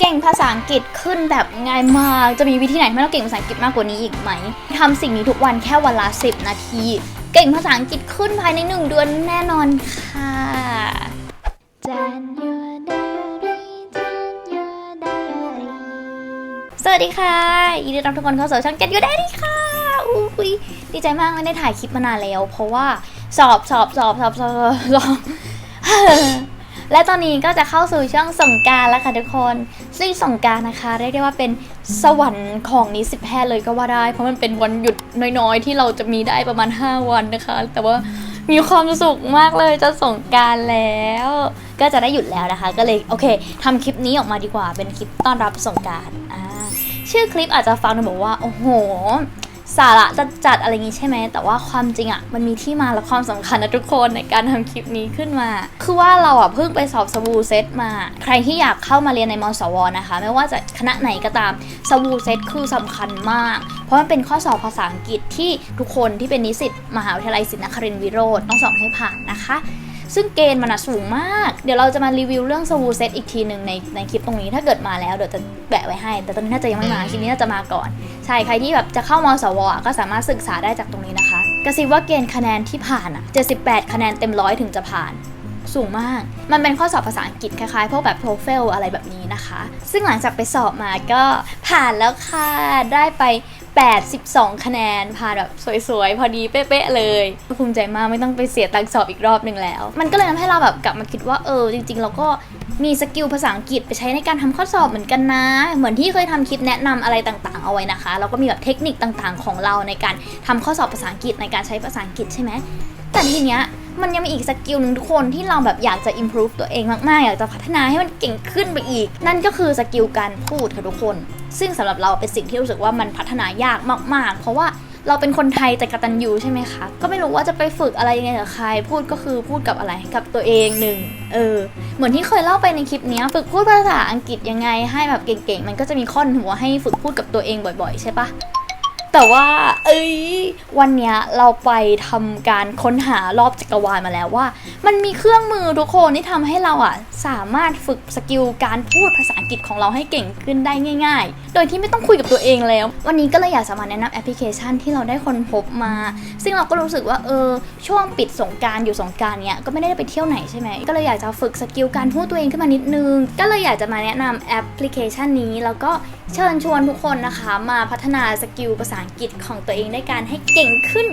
เก่งภาษาอังกฤษขึ้นแบบง่ายมาก จะมีวิธีไหนที่เราเก่งภาษาอังกฤษมากกว่านี้อีกไหมทำสิ่งนี้ทุกวันแค่วันละ 10 นาที เก่งภาษาอังกฤษขึ้นภายในหนึ่งเดือนแน่นอนค่ะ January January สวัสดีค่ะยินดีต้อนรับทุกคนเข้าสู่ช่อง Get You Daddy ค่ะอุ้ยดีใจมากไม่ได้ถ่ายคลิปมานานแล้ว เพราะว่าสอบสอบสอบสอบสอบสอบสอบ และตอนนี้ก็จะเข้าสู่ช่วงสงการแล้วค่ะทุกคนซึ่งสงการนะคะเรียกได้ว่าเป็นสวรรค์ของนิสิตแพทย์เลยก็ว่าได้ เพราะมันเป็นวันหยุดน้อยๆ ที่เราจะมีได้ประมาณ 5 วันนะคะ แต่ว่ามีความสุขมากเลยจะสงการแล้ว ก็จะได้หยุดแล้วนะคะ ก็เลยโอเคทำคลิปนี้ออกมาดีกว่าเป็นคลิปต้อนรับสงการอ่าชื่อคลิปอาจจะฟังดูแบบว่าโอ้โห สาระจัดจัดๆอะไรอย่างงี้ใช่ไหม แต่ว่าความจริงอะ่ะมันมีที่มาและความสำคัญนะทุกคนในการทำคลิปนี้ขึ้นมา คือว่าเราอะเพิ่งไปสอบสวูเซตมา ใครที่อยากเข้ามาเรียนในมสวนะคะ ไม่ว่าจะคณะไหนก็ตามสวูเซตคือสำคัญมาก เพราะมันเป็นข้อสอบภาษาอังกฤษที่ทุกคนที่เป็นนิสิตมหาวิทยาลัยศรีนครินทรวิโรธต้องสอบให้ผ่านนะคะ ซึ่งเกณฑ์มันอะสูงมาก เดี๋ยวเราจะมารีวิวเรื่องสวูเซตอีกทีหนึ่งในในคลิปตรงนี้ถ้าเกิดมาแล้วเดี๋ยวจะแปะไว้ให้ แต่ตอนนี้น่าจะยังไม่มาคลิปนี้น่าจะมาก่อน ใช่ใครที่แบบจะเข้ามสวอะก็สามารถศึกษาได้จากตรงนี้นะคะกระซิบว่าเกณฑ์คะแนนที่ผ่านอะ78 คะแนนเต็มร้อยถึงจะผ่าน สูงมาก มันเป็นข้อสอบภาษาอังกฤษคล้ายๆพวกแบบ TOEFL อะไรแบบนี้นะคะ ซึ่งหลังจากไปสอบมาก็ผ่านแล้วค่ะ ได้ไป 82 คะแนน ผ่านแบบสวยๆ พอดีเป๊ะๆเลย ภูมิใจมากไม่ต้องไปเสียตังสอบอีกรอบหนึ่งแล้ว มันก็เลยทำให้เราแบบกลับมาคิดว่าเออจริง ๆ เราก็มีสกิลภาษาอังกฤษไปใช้ในการทำข้อสอบเหมือนกันนะ เหมือนที่เคยทำคลิปแนะนำอะไรต่างๆ เอาไว้นะคะแล้วก็มีแบบเทคนิคต่างๆ ของเราในการทำข้อสอบภาษาอังกฤษในการใช้ภาษาอังกฤษใช่ไหมแต่ทีเนี้ย มันยังมีอีกสกิลหนึ่งทุกคนที่เราแบบอยากจะ improve ตัวเองมากๆ อยากจะพัฒนาให้มันเก่งขึ้นไปอีก นั่นก็คือสกิลการพูดค่ะทุกคน ซึ่งสำหรับเราเป็นสิ่งที่รู้สึกว่ามันพัฒนายากมาก ๆ เพราะว่าเราเป็นคนไทยแต่กตัญญูใช่ไหมคะ ก็ไม่รู้ว่าจะไปฝึกอะไรยังไงกับใคร พูดก็คือพูดกับอะไรกับตัวเองหนึ่งเออ เหมือนที่เคยเล่าไปในคลิปนี้ฝึกพูดภาษาอังกฤษยังไงให้แบบเก่งๆ มันก็จะมีข้อหัวให้ฝึกพูดกับตัวเองบ่อย ๆ ใช่ปะ แต่ว่า เอ้ย วันเนี้ยเราไปทำการค้นหารอบจักรวาลมาแล้วว่า มันมีเครื่องมือทุกคนที่ทำให้เราอะ สามารถฝึกสกิลการพูดภาษาอังกฤษของเราให้เก่งขึ้นได้ง่าย ๆ โดยที่ไม่ต้องคุยกับตัวเองแล้ว วันนี้ก็เลยอยากจะมาแนะนำแอปพลิเคชันที่เราได้ค้นพบมา ซึ่งเราก็รู้สึกว่าเออ ช่วงปิดสงกรารอยู่สงกรารเนี้ยก็ไม่ได้ไปเที่ยวไหนใช่ไหม ก็เลยอยากจะฝึกสกิลการพูดตัวเองขึ้นมานิดนึง ก็เลยอยากจะมาแนะนำแอปพลิเคชันนี้แล้วก็ เชิญชวนทุกคนนะคะมาพัฒนาสกิลภาษาอังกฤษของตัวเองในการให้เก่งขึ้น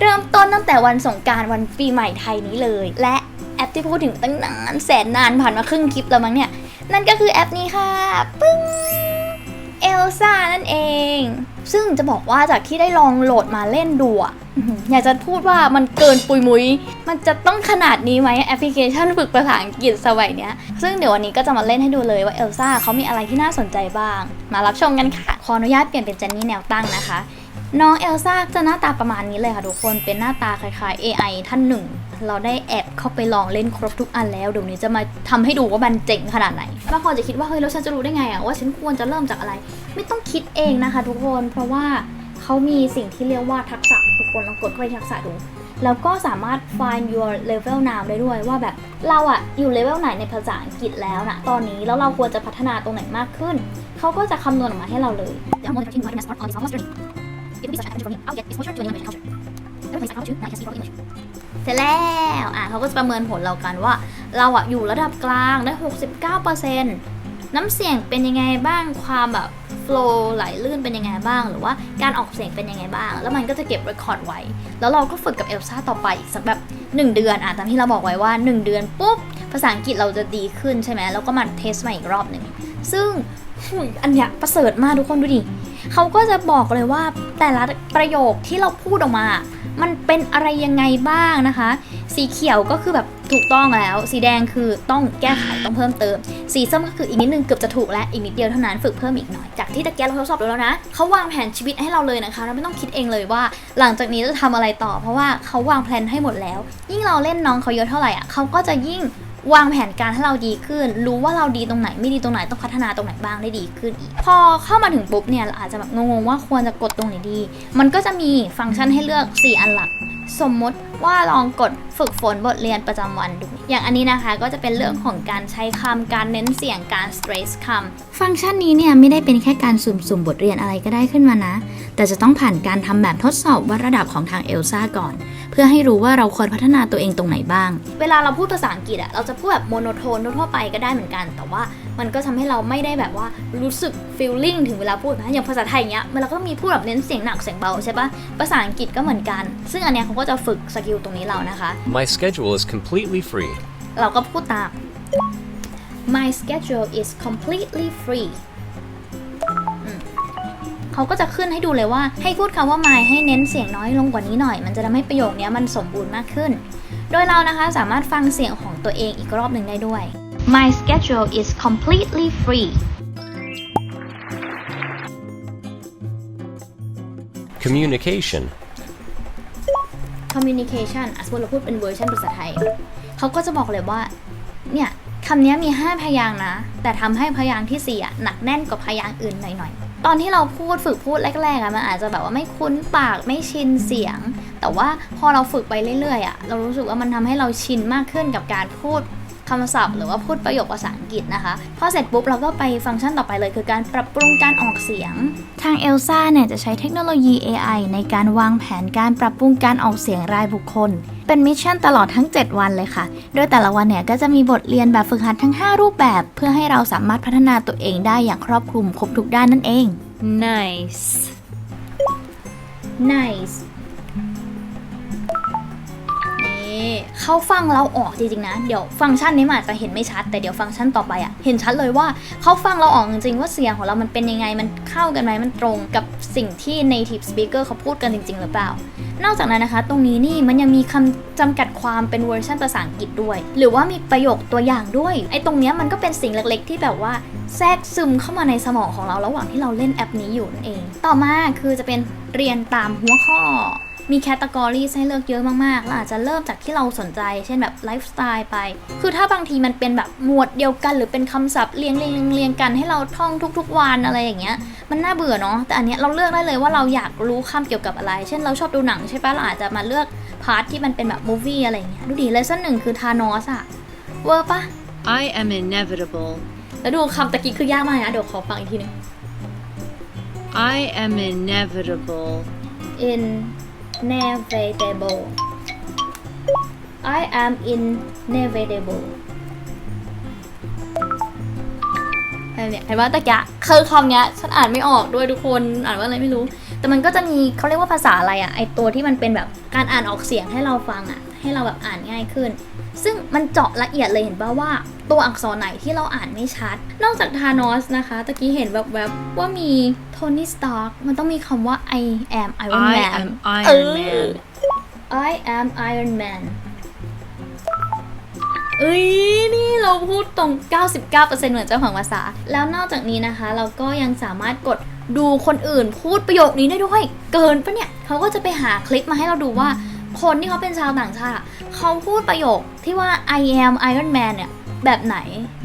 เริ่มต้นตั้งแต่วันสงการวันปีใหม่ไทยนี้เลย และแอปที่พูดถึงตั้งนานแสนนานผ่านมาครึ่งคลิปแล้วมั้งเนี่ย นั่นก็คือแอปนี้ค่ะ ปึ้ง เอลซ่านั่นเอง ซึ่งจะบอกว่าจากที่ได้ลองโหลดมาเล่นดูอะอยากจะพูดว่ามันเกินปุยมุย มันจะต้องขนาดนี้ไหมแอปพลิเคชันฝึกภาษาอังกฤษสมัยเนี้ย ซึ่งเดี๋ยววันนี้ก็จะมาเล่นให้ดูเลยว่าเอลซ่าเขามีอะไรที่น่าสนใจบ้าง มารับชมกันค่ะ ขออนุญาตเปลี่ยนเป็นเจนนี่แนวตั้งนะคะ น้องเอลซ่าจะหน้าตาประมาณนี้เลยค่ะทุกคน เป็นหน้าตาคล้ายๆ AI ท่านหนึ่ง เราได้แอบเข้าไปลองเล่นครบทุกอันแล้ว เดี๋ยวนี้จะมาทำให้ดูว่ามันเจ๋งขนาดไหน บางคนจะคิดว่าเฮ้ยแล้วฉันจะรู้ได้ไงอะว่าฉันควรจะเริ่มจากอะไร ไม่ต้องคิดเองนะคะ ทุกคน เพราะว่าเขามีสิ่งที่เรียกว่าทักษะทุกคนลองกดเข้าไปทักษะดู แล้วก็สามารถ find your level now ได้ด้วยว่าแบบเราอะอยู่เลเวลไหนในภาษาอังกฤษแล้วนะตอนนี้แล้วเราควรจะพัฒนาตรงไหนมากขึ้น เขาก็จะคำนวณออกมาให้เราเลย There are more than 13 writing on this almost journey. It will be such an adventure for me. I'll get exposure to a new language and culture. Every place I travel to, now I can speak English. เสร็จแล้ว อะเขาก็จะประเมินผลเรากันว่า เราอะอยู่ระดับกลางได้ 69%น้ำเสียงเป็นยังไงบ้าง ความแบบโฟล์ไหลลื่นเป็นยังไงบ้าง หรือว่าการออกเสียงเป็นยังไงบ้าง แล้วมันก็จะเก็บเรคคอร์ดไว้ แล้วเราก็ฝึกกับเอลซ่าต่อไปอีกสักแบบ 1 เดือนอะตามที่เราบอกไว้ว่า 1 เดือนปุ๊บ ภาษาอังกฤษเราจะดีขึ้นใช่ไหมแล้วก็มาเทสใหม่อีกรอบหนึ่ง ซึ่งอันเนี้ยประเสริฐมากทุกคนดูดิ เขาก็จะบอกเลยว่าแต่ละประโยคที่เราพูดออกมา มันเป็นอะไรยังไงบ้างนะคะ สีเขียวก็คือแบบถูกต้องแล้ว สีแดงคือต้องแก้ไขต้องเพิ่มเติม สีส้มก็คืออีกนิดนึงเกือบจะถูกแล้วอีกนิดเดียวเท่านั้นฝึกเพิ่มอีกหน่อย จากที่ตะเกียเราทดสอบดูแล้วนะเขาวางแผนชีวิตให้เราเลยนะคะ เราไม่ต้องคิดเองเลยว่า หลังจากนี้จะทำอะไรต่อ เพราะว่าเขาวางแผนให้หมดแล้ว ยิ่งเราเล่นน้องเขาเยอะเท่าไหร่อะเขาก็จะยิ่ง วางแผนการให้เราดีขึ้น รู้ว่าเราดีตรงไหนไม่ดีตรงไหนต้องพัฒนาตรงไหนบ้างได้ดีขึ้นอีก พอเข้ามาถึงปุ๊บเนี่ยเราอาจจะแบบงงๆว่าควรจะกดตรงไหนดี มันก็จะมีฟังก์ชันให้เลือก 4 อันหลักสมมติว่าลองกดฝึกฝนบทเรียนประจำวันดู อย่างอันนี้นะคะก็จะเป็นเรื่องของการใช้คำการเน้นเสียงการ stress คำฟังก์ชันนี้เนี่ยไม่ได้เป็นแค่การสุ่มๆบทเรียนอะไรก็ได้ขึ้นมานะ แต่จะต้องผ่านการทำแบบทดสอบวัดระดับของทางเอลซ่าก่อน เพื่อให้รู้ว่าเราควรพัฒนาตัวเองตรงไหนบ้าง เวลาเราพูดภาษาอังกฤษอะเราจะพูดแบบโมโนโทนทั่วไปก็ได้เหมือนกัน แต่ว่ามันก็ทำให้เราไม่ได้แบบว่ารู้สึก feeling ถึงเวลาพูดนะอย่างภาษาไทยเนี้ยมันเราก็มีพูดแบบเน้นเสียงหนักเสียงเบาใช่ปะภาษาอังกฤษก็เหมือนกัน ซึ่งอันเนี้ยเขาก็จะฝึกสกิลตรงนี้เรานะคะ My schedule is completely free. เราก็พูดตาม My schedule is completely free อืมเขาก็จะขึ้นให้ดูเลยว่าให้พูดคำว่า my ให้เน้นเสียงน้อยลงกว่านี้หน่อย มันจะทำให้ประโยคเนี้ยมันสมบูรณ์มากขึ้น โดยเรานะคะสามารถฟังเสียงของตัวเองอีกรอบหนึ่งได้ด้วย My schedule is completely free Communication. communication อะสมมติเราพูดเป็นเวอร์ชันภาษาไทย เขาก็จะบอกเลยว่า เนี่ยคำนี้มี 5 พยางค์นะ แต่ทำให้พยางค์ที่4อะหนักแน่นกว่าพยางค์อื่นหน่อยๆ ตอนที่เราพูดฝึกพูดแรกๆอะมันอาจจะแบบว่าไม่คุ้นปากไม่ชินเสียง แต่ว่าพอเราฝึกไปเรื่อยๆอะเรารู้สึกว่ามันทำให้เราชินมากขึ้นกับการพูด คำศัพท์ หรือว่าพูดประโยคภาษาอังกฤษนะคะ พอเสร็จปุ๊บเราก็ไปฟังก์ชันต่อไปเลย คือการปรับปรุงการออกเสียง ทางเอลซ่าเนี่ยจะใช้เทคโนโลยี AI ในการวางแผนการปรับปรุงการออกเสียงรายบุคคล เป็นมิชชั่นตลอดทั้ง 7 วันเลยค่ะ โดยแต่ละวันเนี่ยก็จะมีบทเรียนแบบฝึกหัดทั้ง 5 รูปแบบ เพื่อให้เราสามารถพัฒนาตัวเองได้อย่างครอบคลุมครบทุกด้านนั่นเอง Nice. nice เขาฟังเราออกจริงๆนะ เดี๋ยวฟังก์ชันนี้มันอาจจะเห็นไม่ชัด แต่เดี๋ยวฟังก์ชันต่อไปอะเห็นชัดเลยว่าเขาฟังเราออกจริงๆว่าเสียงของเรามันเป็นยังไงมันเข้ากันไหมมันตรงกับสิ่งที่ native speaker เขาพูดกันจริง ๆ หรือเปล่า นอกจากนั้นนะคะ ตรงนี้นี่มันยังมีคำจำกัดความเป็นเวอร์ชันภาษาอังกฤษด้วย หรือว่ามีประโยคตัวอย่างด้วยไอ้ตรงเนี้ยมันก็เป็นสิ่งเล็กๆ ที่แบบว่าแทรกซึมเข้ามาในสมองของเราระหว่างที่เราเล่นแอปนี้อยู่นั่นเอง ต่อมาคือจะเป็นเรียนตามหัวข้อ มีแคตตากรีให้เลือกเยอะมากๆเราอาจจะเริ่มจากที่เราสนใจ เช่นแบบไลฟ์สไตล์ไป คือถ้าบางทีมันเป็นแบบหมวดเดียวกัน หรือเป็นคำศัพท์เรียงเรียงเรียงเรียงกันให้เราท่องทุก ๆ วันอะไรอย่างเงี้ย มันน่าเบื่อเนาะ แต่อันเนี้ยเราเลือกได้เลยว่าเราอยากรู้คำเกี่ยวกับอะไร เช่นเราชอบดูหนังใช่ปะเราอาจจะมาเลือกพาร์ทที่มันเป็นแบบมูฟวี่อะไรอย่างเงี้ย ดูดิเลสันหนึ่งคือทานอสอะเวอร์ปะ I am inevitable. แล้วดูคำตะกี้คือยากมากนะ เดี๋ยวขอฟังอีกทีหนึง I am inevitable. Inevitable I am inevitable เนี่ยเห็นว่าตะกี้คือคำเนี้ยฉันอ่านไม่ออกด้วยทุกคนอ่านว่าอะไรไม่รู้ แต่มันก็จะมีเขาเรียกว่าภาษาอะไรอะไอตัวที่มันเป็นแบบการอ่านออกเสียงให้เราฟังอะให้เราแบบอ่านง่ายขึ้น ซึ่งมันเจาะละเอียดเลยเห็นป่าว่า ตัวอักษรไหนที่เราอ่านไม่ชัด นอกจากทานอสนะคะตะกี้เห็นแบบแบบๆว่ามีโทนี่สตาร์กมันต้องมีคำว่า I am Iron I Man am เอ Iron อ Man. I am Iron Man เอ้ยนี่เราพูดตรง 99%เหมือนเจ้าของภาษา แล้วนอกจากนี้นะคะ เราก็ยังสามารถกดดูคนอื่นพูดประโยคนี้ได้ด้วย เกินปะเนี่ยเขาก็จะไปหาคลิปมาให้เราดูว่า คนที่เขาเป็นชาวต่างชาติอะเขาพูดประโยคที่ว่า I am Iron Man เนี่ย แบบไหน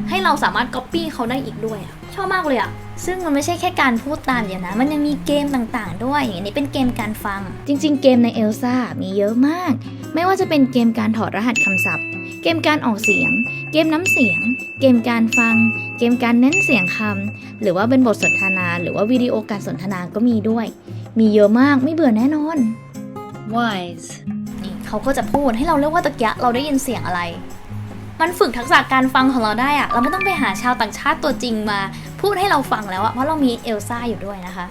ให้เราสามารถ copy เขาได้อีกด้วยอะชอบมากเลยอะซึ่งมันไม่ใช่แค่การพูดตามอย่างนะ มันยังมีเกมต่างๆ ด้วย อย่างนี้เป็นเกมการฟัง จริง ๆ เกมในเอลซ่ามีเยอะมาก ไม่ว่าจะเป็นเกมการถอดรหัสคำศัพท์ เกมการออกเสียง เกมน้ำเสียง เกมการฟัง เกมการเน้นเสียงคำ หรือว่าเป็นบทสนทนา หรือว่าวิดีโอการสนทนาก็มีด้วย มีเยอะมาก ไม่เบื่อแน่นอน Wise. นี่เขาก็จะพูดให้เราเรียกว่าตะเกียะเราได้ยินเสียงอะไร มันฝึกทักษะการฟังของเราได้อะเราไม่ต้องไปหาชาวต่างชาติตัวจริงมาพูดให้เราฟังแล้วอะเพราะเรามีเอลซ่าอยู่ด้วยนะคะ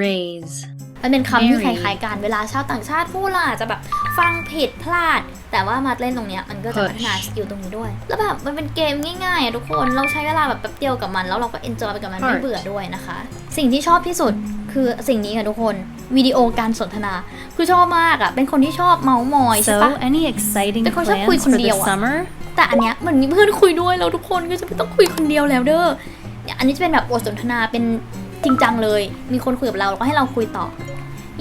Raise. มันเป็นคำที่ค Mary ล้ายๆกันเวลาชาวต่างชาติพูดเราอาจจะแบบฟังผิดพลาด แต่ว่ามาเล่นตรงเนี้ยมันก็จะ Push พัฒนาสกิลตรงนี้ด้วย แล้วแบบมันเป็นเกมง่ายๆอะทุกคนเราใช้เวลาแบบแป๊บเดียวกับมัน แล้วเราก็เอนจอยไปกับมันไม่ Push เบื่อด้วยนะคะ สิ่งที่ชอบที่สุดคือสิ่งนี้ค่ะทุกคนวิดีโอการสนทนา คือชอบมากอะเป็นคนที่ชอบเมาส์มอยใช่ปะ So, any exciting แต่คนชอบ plans คุยคน for เดียว the อะ summer? แต่อันเนี้ยเหมือนมีเพื่อนคุยด้วยแล้วทุกคนก็จะไม่ต้องคุยคนเดียวแล้วเด้อเนี่ยอันนี้จะเป็นแบบบทสนทนาเป็นจริงจังเลย มีคนคุยกับเราแล้วก็ให้เราคุยต่อ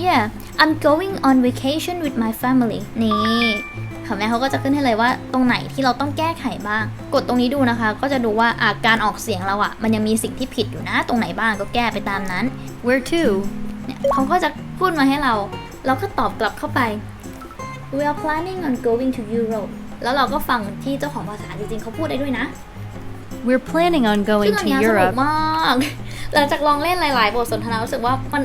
yeah I'm going on vacation with my family นี่ค่ะแม่เขาก็จะขึ้นให้เลยว่าตรงไหนที่เราต้องแก้ไขบ้าง กดตรงนี้ดูนะคะ ก็จะดูว่าอาการออกเสียงเราอะมันยังมีสิ่งที่ผิดอยู่นะ ตรงไหนบ้างก็แก้ไปตามนั้น Where to? เนี่ยเขาก็จะพูดมาให้เรา เราก็ตอบกลับเข้าไป we are planning on going to Europe แล้วเราก็ฟังที่เจ้าของภาษาจริงๆเขาพูดได้ด้วยนะ We're planning on ซึ่ going งอัน to เนี้ยสนุก Europe. มาก หลังจากลองเล่นหลาย ๆ บทสนทนารู้สึกว่ามัน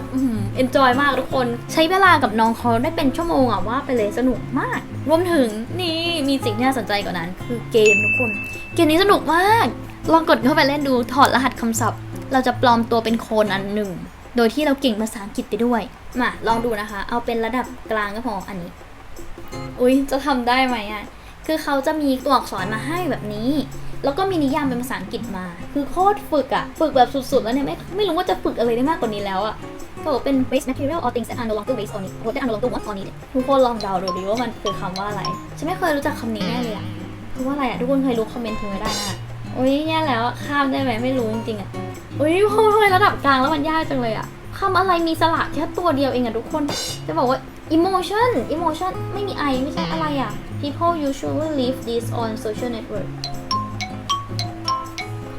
เอนจอยมากทุกคน ใช้เวลากับน้องเขาได้เป็นชั่วโมงอะว่าไปเลยสนุกมาก รวมถึงนี่มีสิ่งที่น่าสนใจกว่านั้น คือเกมทุกคน เกมนี้สนุกมาก ลองกดเข้าไปเล่นดูถอดรหัสคำศัพท์ เราจะปลอมตัวเป็นโคนอันหนึ่ง โดยที่เราเก่งภาษาอังกฤษไปด้วย มาลองดูนะคะ เอาเป็นระดับกลางก็พออันนี้ อุ๊ย จะทำได้ไหมอะ คือเขาจะมีตัวอักษรมาให้แบบนี้ แล้วก็มีนิยามเป็นภาษาอังกฤษมา คือโคตรฝึกอะฝึกแบบสุดๆแล้วเนี่ยไม่ไม่รู้ว่าจะฝึกอะไรได้มากกว่านี้แล้วอะก็บอกเป็น waste material or things that are no longer waste or need or that are no longer want or need ทุกคนลองเดาดูดิว่ามันคือคำว่าอะไร ฉันไม่เคยรู้จักคำนี้แน่เลยอะคือว่าอะไรอะทุกคนเคยรู้คอมเมนต์ทิ้งไว้ได้นะโอ้ยแย่แล้วข้ามได้ไหมไม่รู้จริงๆอะอุ้ยพอทำไมระดับกลางแล้วมันยากจังเลยอะคำอะไรมีสระแค่ตัวเดียวเองอะทุกคน จะบอกว่า emotion emotion ไม่มี i ไม่ใช่อะไรอะ people usually leave this on social network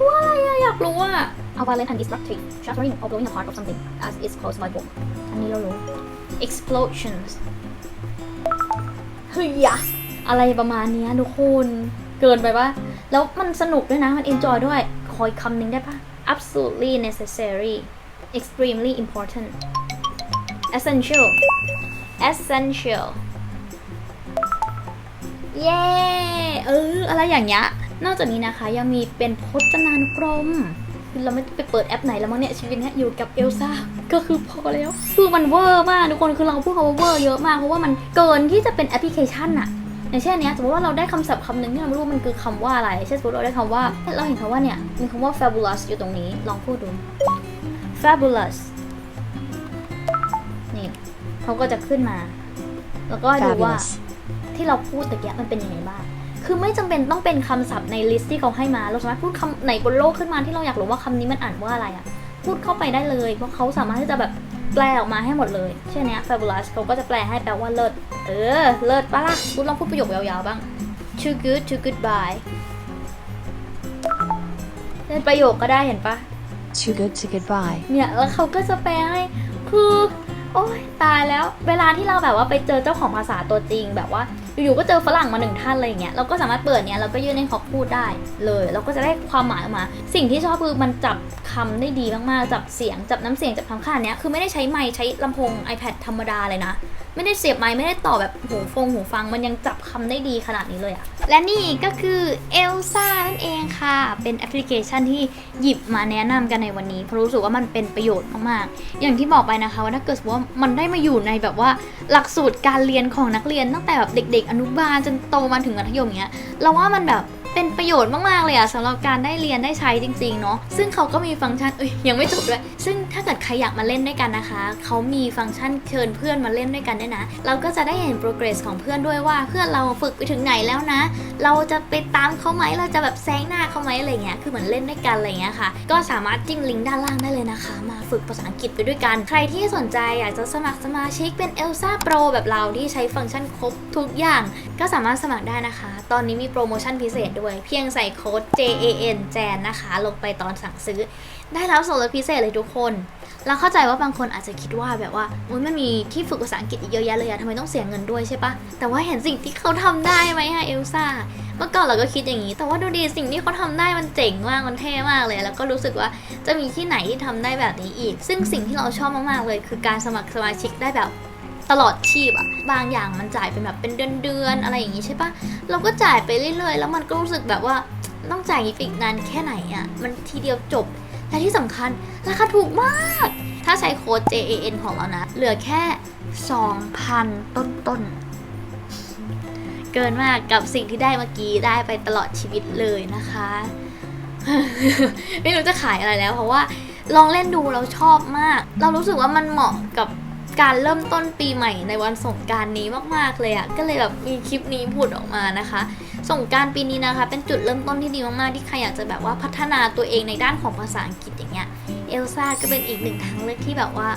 ว่าอะไรอะอยากรู้อะ a violent and destructive shattering or blowing apart of something as is caused by bomb อันนี้เรารู้ explosions เฮ้ยอะอะไรประมาณนี้ทุกคน เกินไปปะแล้วมันสนุกด้วยนะ มัน enjoy ด้วย คอยคำหนึ่งได้ปะ absolutely necessary extremely important essential essential เย้ เออ อะไรอย่างเงี้ย นอกจากนี้นะคะยังมีเป็นพจนานุกรม คือเราไม่ต้องไปเปิดแอปไหนแล้วมั้งเนี่ย ชีวิตเนี้ยอยู่กับเอลซ่า ก็คือพอแล้ว คือมันเวอร์มากทุกคน คือเราพูดคำว่าเวอร์เยอะมาก เพราะว่ามันเกินที่จะเป็นแอปพลิเคชันอะอย่างเช่นเนี้ยสมมติว่าเราได้คำศัพท์คำหนึ่งที่เราไม่รู้มันคือคำว่าอะไร เช่นสมมติเราได้คำว่า เราเห็นคำว่าเนี่ย มีคำว่า fabulous อยู่ตรงนี้ ลองพูดดู fabulous เขาก็จะขึ้นมา แล้วก็ดูว่า Fabulous. ที่เราพูดตะเกียบมันเป็นยังไงบ้าง คือไม่จำเป็นต้องเป็นคำศัพท์ในลิสต์ที่เขาให้มา เราสามารถพูดคำไหนบนโลกขึ้นมาที่เราอยากรู้ว่าคำนี้มันอ่านว่าอะไรอะพูดเข้าไปได้เลย เพราะเขาสามารถที่จะแบบแปลออกมาให้หมดเลย เช่นเนี้ย fabulous เขาก็จะแปลให้แปลว่าเลิศ เออ เลิศปะล่ะพูดลองพูดประโยคยาวๆบ้าง too good too goodbye เป็นประโยคก็ได้เห็นปะ Too good to goodbye. เนี่ย แล้วเขาก็จะแปลให้ คือ โอ้ยตายแล้ว เวลาที่เราแบบว่าไปเจอเจ้าของภาษาตัวจริง แบบว่าอยู่ๆก็เจอฝรั่งมาหนึ่งท่านอะไรอย่างเงี้ยเราก็สามารถเปิดเนี้ยเราก็ยื่นให้เขาพูดได้เลยเราก็จะได้ความหมายออกมา สิ่งที่ชอบคือมันจับคำได้ดีมากๆจับเสียงจับน้ำเสียงจับคำค่าเนี้ยคือไม่ได้ใช้ไมค์ใช้ลำโพง iPad ธรรมดาเลยนะ ไม่ได้เสียบไมค์ไม่ได้ต่อแบบหูฟงหูฟังมันยังจับคำได้ดีขนาดนี้เลยอะและนี่ก็คือเอลซ่านั่นเองค่ะ เป็นแอปพลิเคชันที่หยิบมาแนะนำกันในวันนี้เพราะรู้สึกว่ามันเป็นประโยชน์มากๆ อย่างที่บอกไปนะคะว่าถ้าเกิดว่ามันได้มาอยู่ในแบบว่าหลักสูตรการเรียนของนักเรียนตั้งแต่แบบเด็ก ๆ อนุบาลจนโตมาถึงมัธยมเนี้ยเราว่ามันแบบ เป็นประโยชน์มากๆเลยอะสำหรับการได้เรียนได้ใช้จริงๆเนาะซึ่งเขาก็มีฟังก์ชันเอ้ยยังไม่จบด้วย ซึ่งถ้าเกิดใครอยากมาเล่นด้วยกันนะคะ เขามีฟังก์ชันเชิญเพื่อนมาเล่นด้วยกันด้วยนะ เราก็จะได้เห็น progress ของเพื่อนด้วยว่าเพื่อนเราฝึกไปถึงไหนแล้วนะ เราจะไปตามเขาไหมเราจะแบบแซงหน้าเขาไหมอะไรเงี้ยคือเหมือนเล่นด้วยกันอะไรเงี้ยค่ะ ก็สามารถจิ้มลิงก์ด้านล่างได้เลยนะคะ มาฝึกภาษาอังกฤษไปด้วยกัน ใครที่สนใจอยากจะสมัครสมาชิกเป็น Elsa Pro แบบเราที่ใช้ฟังก์ชันครบทุกอย่าง ก็สามารถสมัครได้นะคะ ตอนนี้มีโปรโมชั่นพิเศษด้วยเพียงใส่โค้ด JAN แจนนะคะ ลงไปตอนสั่งซื้อ ได้รับส่วนลดพิเศษเลยทุกคน เราเข้าใจว่าบางคนอาจจะคิดว่าแบบว่าอุ๊ยมันมีที่ฝึกภาษาอังกฤษอีกเยอะแยะเลยอะทำไมต้องเสียเงินด้วยใช่ปะแต่ว่าเห็นสิ่งที่เขาทำได้ไหมอะเอลซ่าเมื่อก่อนเราก็คิดอย่างนี้ แต่ว่าดูดีสิ่งที่เขาทำได้มันเจ๋งมาก มันเท่มากเลย แล้วก็รู้สึกว่าจะมีที่ไหนที่ทำได้แบบนี้อีก ซึ่งสิ่งที่เราชอบมากๆเลย คือการสมัครสมาชิกได้แบบ ตลอดชีพอะบางอย่างมันจ่ายเป็นแบบเป็นเดือนๆอะไรอย่างนี้ใช่ปะเราก็จ่ายไปเรื่อยๆ แล้วมันก็รู้สึกแบบว่าต้องจ่ายอีกนานแค่ไหนอะมันทีเดียวจบและที่สำคัญราคาถูกมาก ถ้าใช้โค้ด JAN ของเรานะ เหลือแค่ 2,000 ต้นๆเกินมากกับสิ่งที่ได้เมื่อกี้ได้ไปตลอดชีวิตเลยนะคะ ไม่รู้จะขายอะไรแล้วเพราะว่าลองเล่นดูเราชอบมาก เรารู้สึกว่ามันเหมาะกับ การเริ่มต้นปีใหม่ในวันสงการนี้มากๆเลยอะ่ะก็เลยแบบมีคลิปนี้พูดออกมานะคะสงการปีนี้นะคะ เป็นจุดเริ่มต้นที่ดีมากๆที่ใครอยากจะแบบว่าพัฒนาตัวเองในด้านของภาษาอังกฤษอย่างเงี้ยเอลซ่าก็เป็นอีกหนึ่งทางเลือกที่แบบว่า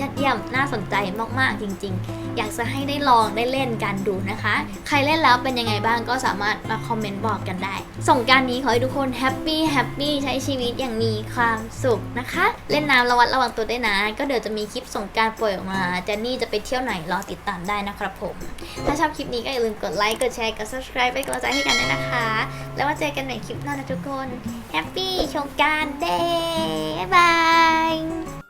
ยอดเยี่ยมน่าสนใจมากๆจริง ๆ อยากจะให้ได้ลองได้เล่นกันดูนะคะ ใครเล่นแล้วเป็นยังไงบ้างก็สามารถมาคอมเมนต์บอกกันได้ ส่งการนี้ขอให้ทุกคนแฮปปี้แฮปปี้ใช้ชีวิตอย่างมีความสุขนะคะ เล่นน้ำระวัดระวังตัวด้วยนะ ก็เดี๋ยวจะมีคลิปส่งการปล่อยออกมาเจนนี่จะไปเที่ยวไหนรอติดตามได้นะครับผม ถ้าชอบคลิปนี้ก็อย่าลืมกดไลค์กดแชร์กด subscribe ไปนกำลังใจให้กันด้วยนะคะ แล้วมาเจอกันใหม่คลิปหน้านะทุกคนแฮปปี้ชงการเดย์บ๊ายบาย